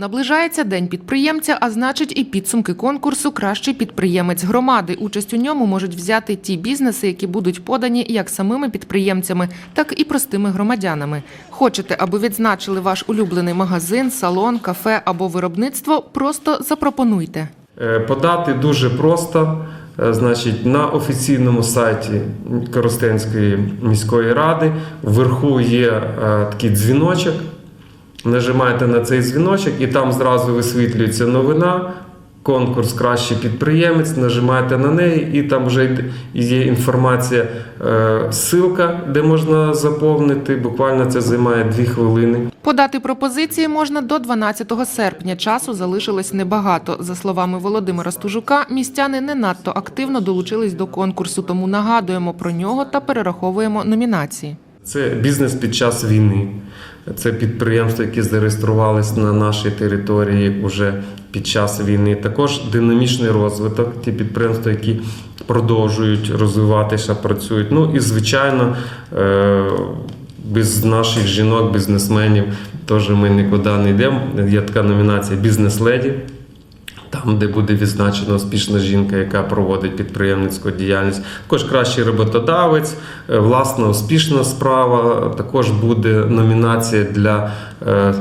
Наближається день підприємця, а значить і підсумки конкурсу Кращий підприємець громади. Участь у ньому можуть взяти ті бізнеси, які будуть подані як самими підприємцями, так і простими громадянами. Хочете, аби відзначили ваш улюблений магазин, салон, кафе або виробництво? Просто запропонуйте. Е, Подати дуже просто. Е, Значить, на офіційному сайті Коростенської міської ради вверху є е, такий дзвіночок. Нажимаєте на цей дзвіночок, і там зразу висвітлюється новина. Конкурс Кращий підприємець, нажимаєте на неї, і там вже є інформація, е, ссылка, де можна заповнити. Буквально це займає 2 хвилини. Подати пропозиції можна до 12 серпня. Часу залишилось небагато. За словами Володимира Стужука, містяни не надто активно долучились до конкурсу, тому нагадуємо про нього та перераховуємо номінації. Це бізнес під час війни. Це підприємства, які зареєструвались на нашій території вже під час війни. Також динамічний розвиток, ті підприємства, які продовжують розвиватися, працюють. Ну і звичайно, е, без наших жінок, бізнесменів теж ми нікуди не йдемо. Є така номінація Бізнес-леді. Там, де буде відзначена успішна жінка, яка проводить підприємницьку діяльність, також кращий роботодавець, е, власна успішна справа. Також буде номінація для, е,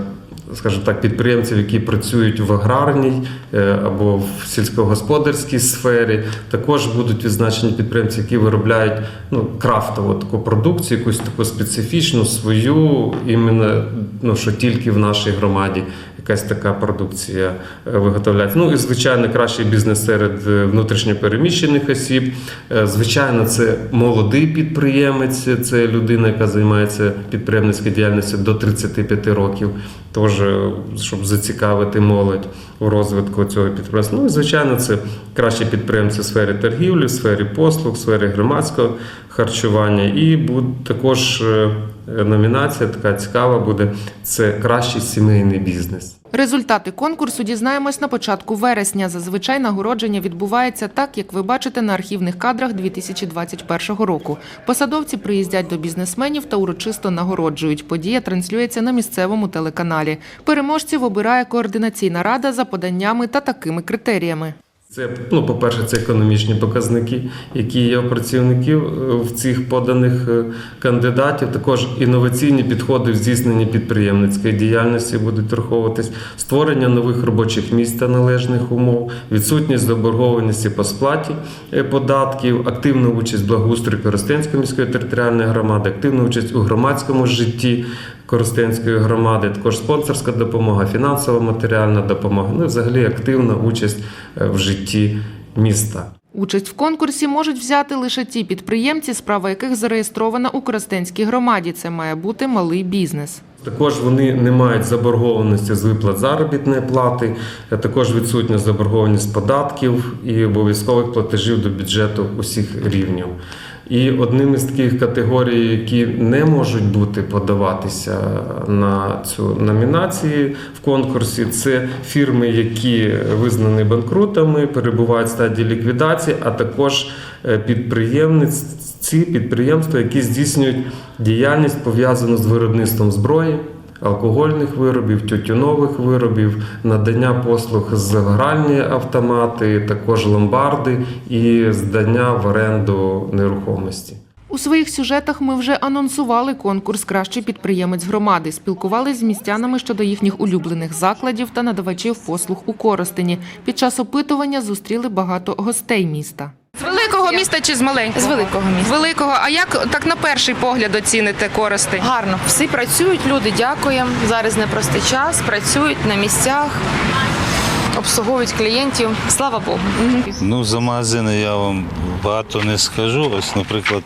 скажімо так, підприємців, які працюють в аграрній е, або в сільськогосподарській сфері. Також будуть відзначені підприємці, які виробляють ну, крафтову таку продукцію, якусь таку специфічну свою, іменно ну, що тільки в нашій громаді якась така продукція е, виготовляється. Ну і звичайно, кращий бізнес серед е, внутрішньопереміщених осіб. Е, Звичайно, це молодий підприємець, це людина, яка займається підприємницькою діяльністю до 35 років. Тож, щоб зацікавити молодь у розвитку цього підприємства. Ну і звичайно, це кращі підприємці в сфері торгівлі, в сфері послуг, в сфері громадського харчування. І також номінація така цікава буде це кращий сімейний бізнес. Результати конкурсу дізнаємось на початку вересня. Зазвичай нагородження відбувається так, як ви бачите на архівних кадрах 2021 року. Посадовці приїздять до бізнесменів та урочисто нагороджують. Подія транслюється на місцевому телеканалі. Переможців обирає координаційна рада за поданнями та такими критеріями. Це, ну, по-перше, це економічні показники, які є у працівників е, в цих поданих е, кандидатів. Також інноваційні підходи в здійсненні підприємницької діяльності будуть враховуватись, створення нових робочих місць та належних умов, відсутність заборгованості по сплаті е, податків, активна участь в благоустрої Коростенської міської територіальної громади, активна участь у громадському житті. Коростенської громади, також спонсорська допомога, фінансова матеріальна допомога, ну і взагалі активна участь е, в житті міста. Участь в конкурсі можуть взяти лише ті підприємці, справа яких зареєстрована у Коростенській громаді. Це має бути малий бізнес. Також вони не мають заборгованості з виплат заробітної плати, е, також відсутня заборгованість податків і обов'язкових платежів до бюджету усіх рівнів. І одним із таких категорій, які не можуть бути подаватися на цю номінацію в конкурсі, це фірми, які визнані банкрутами, перебувають в стадії ліквідації, а також е, підприємниці, підприємства, які здійснюють діяльність пов'язану з виробництвом зброї. Алкогольних виробів, тютюнових виробів, надання послуг з гральні автомати, також ломбарди і здання в оренду нерухомості. У своїх сюжетах ми вже анонсували конкурс Кращий підприємець громади, спілкувалися з містянами щодо їхніх улюблених закладів та надавачів послуг у Коростені. Під час опитування зустріли багато гостей міста. Великого міста чи з маленького? З великого міста. З великого. А як так на перший погляд оціните Коростень? Гарно. Всі працюють, люди дякуємо. Зараз непростий час, працюють на місцях, обслуговують клієнтів. Слава Богу. Ну, за магазини я вам багато не скажу. Ось, наприклад,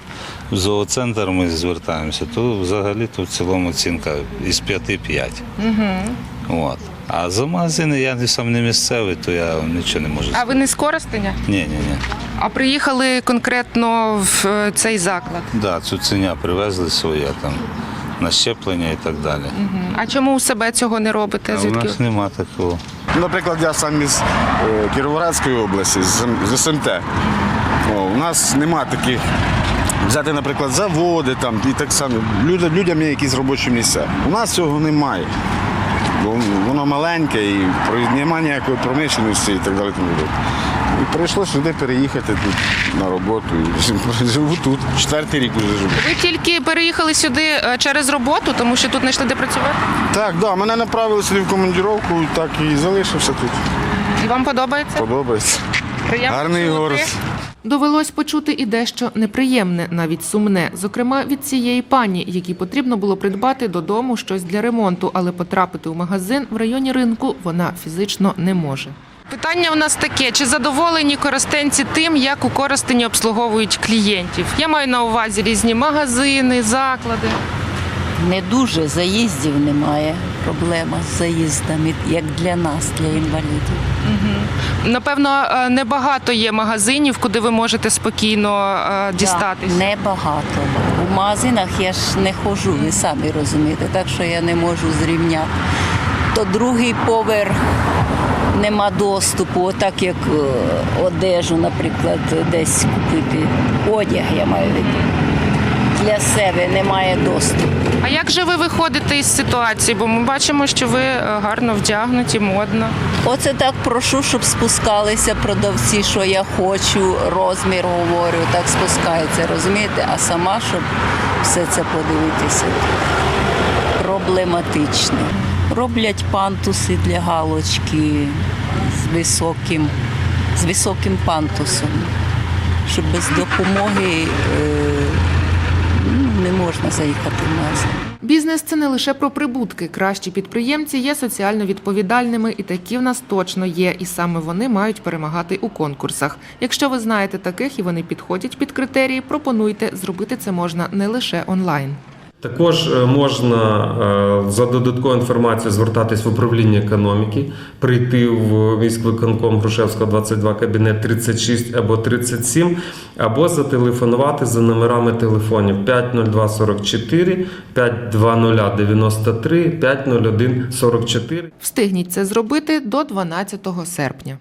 в зооцентр ми звертаємося, то взагалі то в цілому оцінка із 5-5. Угу. От. А за магазини я сам не місцевий, то я нічого не можу А ви не з Коростеня? Ні, ні, ні. А приїхали конкретно в е, цей заклад. Да, цуценя привезли своє там на щеплення і так далі. А чому у себе цього не робите? А у Звідки? нас нема такого. Наприклад, я сам із е, Кіровоградської області, з, з СМТ. О, у нас нема таких. Взяти, наприклад, заводи там і так само. Людям є якісь робочі місця. У нас цього немає. Бо воно маленьке і немає ніякої промишленості і так далі. Тому. І прийшло сюди переїхати тут на роботу. І живу тут. Четвертий рік вже живу. Ви тільки переїхали сюди е, через роботу, тому що тут знайшли де працювати? Так, да, мене направили сюди в командировку, так і залишився тут. І вам подобається? Подобається. Приємно Гарний город. Довелось почути і дещо неприємне, навіть сумне, зокрема від цієї пані, якій потрібно було придбати додому щось для ремонту, але потрапити у магазин в районі ринку вона фізично не може. Питання у нас таке: чи задоволені користенці тим, як у Коростені обслуговують клієнтів? Я маю на увазі різні магазини, заклади. Не дуже заїздів немає. Проблема з заїздами, як для нас, для інвалідів. Напевно, е, небагато є магазинів, куди ви можете спокійно е, дістатись. Так, Небагато. У магазинах я ж не ходжу, ви самі розумієте, так що я не можу зрівняти. То другий поверх нема доступу, отак як е, одежу, наприклад, десь купити. Одяг я маю в виду. Для себе немає доступу. А як же ви виходите із ситуації? Бо ми бачимо, що ви е, гарно вдягнуті, модно. Оце так прошу, щоб спускалися продавці, що я хочу, розмір говорю, так спускаються, розумієте? А сама, щоб все це подивитися. Проблематично. Роблять пантуси для галочки з високим, з високим пантусом, щоб без допомоги е, не можна заїхати в магазин. Бізнес це не лише про прибутки. Кращі підприємці є соціально відповідальними, і такі в нас точно є. І саме вони мають перемагати у конкурсах. Якщо ви знаєте таких і вони підходять під критерії, пропонуйте. Зробити це можна не лише онлайн. Також е, можна е, за додатковою інформацією звертатись в управління економіки, прийти в міськвиконком Грушевського 22, кабінет 36 або 37, або зателефонувати за номерами телефонів 50244, 52093, 50144. Встигніть це зробити до 12 серпня.